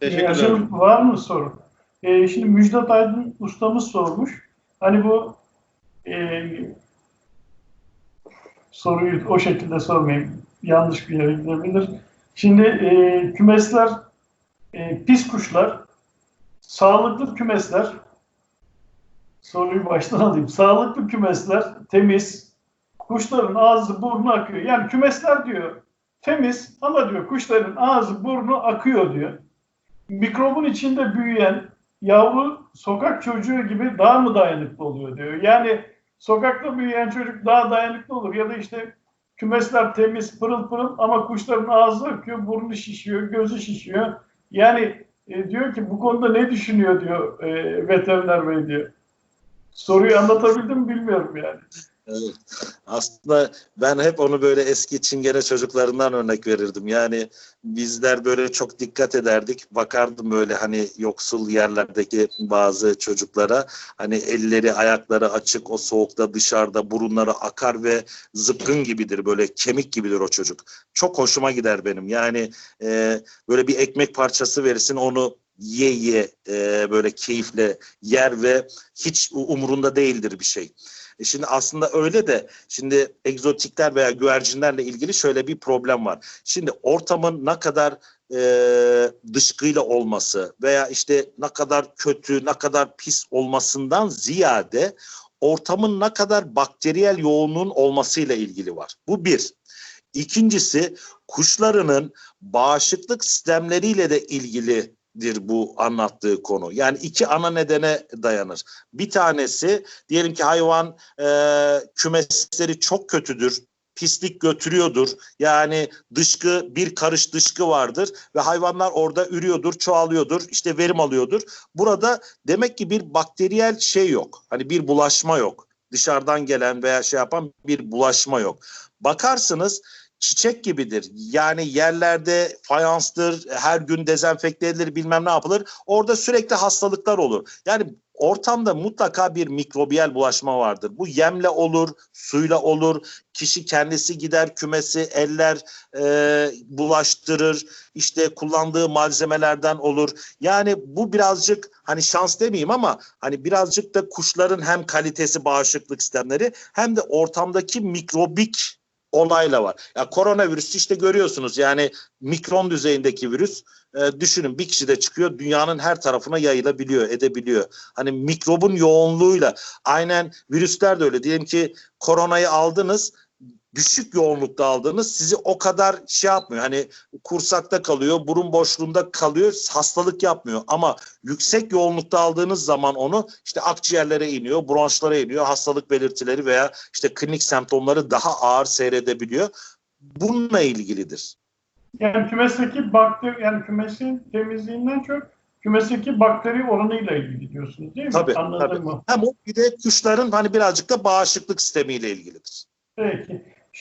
Teşekkürler. Yaşam var mı soru? Ee, şimdi Müjdat Aydın ustamız sormuş. Hani bu e, soruyu o şekilde sormayayım. Yanlış bir yere gidebilir. Şimdi e, kümesler e, pis kuşlar, sağlıklı kümesler soruyu baştan alayım. Sağlıklı kümesler temiz, kuşların ağzı burnu akıyor. Yani kümesler diyor temiz ama diyor kuşların ağzı burnu akıyor diyor mikrobun içinde büyüyen yavru sokak çocuğu gibi daha mı dayanıklı oluyor diyor. Yani sokakta büyüyen çocuk daha dayanıklı olur ya da işte kümesler temiz pırıl pırıl ama kuşların ağzı akıyor, burnu şişiyor, gözü şişiyor. Yani e, diyor ki bu konuda ne düşünüyor diyor e, veteriner bey diyor. Soruyu anlatabildim mi bilmiyorum yani. Aslında ben hep onu böyle eski çingene çocuklarından örnek verirdim. Yani bizler böyle çok dikkat ederdik. Bakardım böyle hani yoksul yerlerdeki bazı çocuklara hani elleri ayakları açık o soğukta dışarıda burunları akar ve zıpkın gibidir böyle kemik gibidir o çocuk. Çok hoşuma gider benim. Yani e, böyle bir ekmek parçası verirsin onu ye ye e, böyle keyifle yer ve hiç umurunda değildir bir şey. E Şimdi aslında öyle de şimdi egzotikler veya güvercinlerle ilgili şöyle bir problem var. Şimdi ortamın ne kadar e, dışkıyla olması veya işte ne kadar kötü, ne kadar pis olmasından ziyade ortamın ne kadar bakteriyel yoğunluğun olmasıyla ilgili var. Bu bir. İkincisi kuşlarının bağışıklık sistemleriyle de ilgili dir bu anlattığı konu. Yani iki ana nedene dayanır. Bir tanesi diyelim ki hayvan e, kümesleri çok kötüdür. Pislik götürüyordur. Yani dışkı bir karış dışkı vardır ve hayvanlar orada ürüyordur, çoğalıyordur, işte verim alıyordur. Burada demek ki bir bakteriyel şey yok. Hani bir bulaşma yok. Dışarıdan gelen veya şey yapan bir bulaşma yok. Bakarsınız çiçek gibidir. Yani yerlerde fayanstır, her gün dezenfekte edilir, bilmem ne yapılır. Orada sürekli hastalıklar olur. Yani ortamda mutlaka bir mikrobiyel bulaşma vardır. Bu yemle olur, suyla olur. Kişi kendisi gider kümesi, eller e, bulaştırır. İşte kullandığı malzemelerden olur. Yani bu birazcık hani şans demeyeyim ama hani birazcık da kuşların hem kalitesi bağışıklık sistemleri hem de ortamdaki mikrobik olayla var. Ya koronavirüs işte görüyorsunuz yani mikron düzeyindeki virüs e, düşünün bir kişi de çıkıyor dünyanın her tarafına yayılabiliyor, edebiliyor. Hani mikrobun yoğunluğuyla aynen virüsler de öyle. Diyelim ki koronayı aldınız düşük yoğunlukta aldığınız sizi o kadar şey yapmıyor. Hani kursakta kalıyor, burun boşluğunda kalıyor, hastalık yapmıyor. Ama yüksek yoğunlukta aldığınız zaman onu işte akciğerlere iniyor, bronşlara iniyor, hastalık belirtileri veya işte klinik semptomları daha ağır seyredebiliyor. Bununla ilgilidir. Yani kümesteki bakteri, yani kümesin temizliğinden çok kümesteki bakteri oranıyla ilgili diyorsunuz değil mi? Tabii, Anladım tabii. mı? Hem o bir de kuşların hani birazcık da bağışıklık sistemiyle ilgilidir. Peki.